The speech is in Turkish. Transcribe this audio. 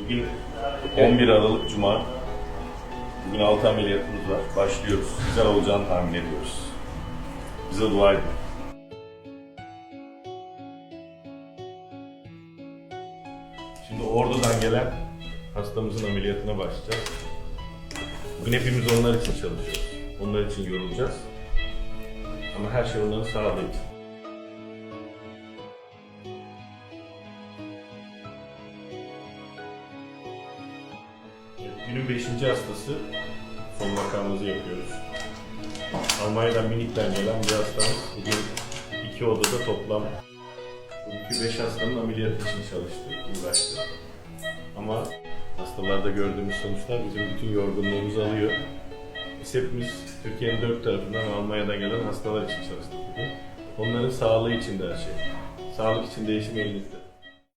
Bugün 11 Aralık Cuma. Bugün 6 ameliyatımız var. Başlıyoruz. Güzel olacağını tahmin ediyoruz. Bize dua edin. Şimdi Ordu'dan gelen hastamızın ameliyatına başlayacağız. Bugün hepimiz onlar için çalışıyoruz. Onlar için yorulacağız. Ama her şey onların sağlığı için. Günün 5. hastası. Son vakamızı yapıyoruz. Almanya'dan minikten gelen bir hastamız. Bugün iki odada toplam bugünkü 5 hastanın ameliyatı için çalıştı, uğraştı. Ama hastalarda gördüğümüz sonuçlar bizim bütün yorgunluğumuzu alıyor. Biz hepimiz Türkiye'nin dört tarafından Almanya'dan gelen hastalar için çalıştık. Onların sağlığı için de her şey. Sağlık için değişim elinizde.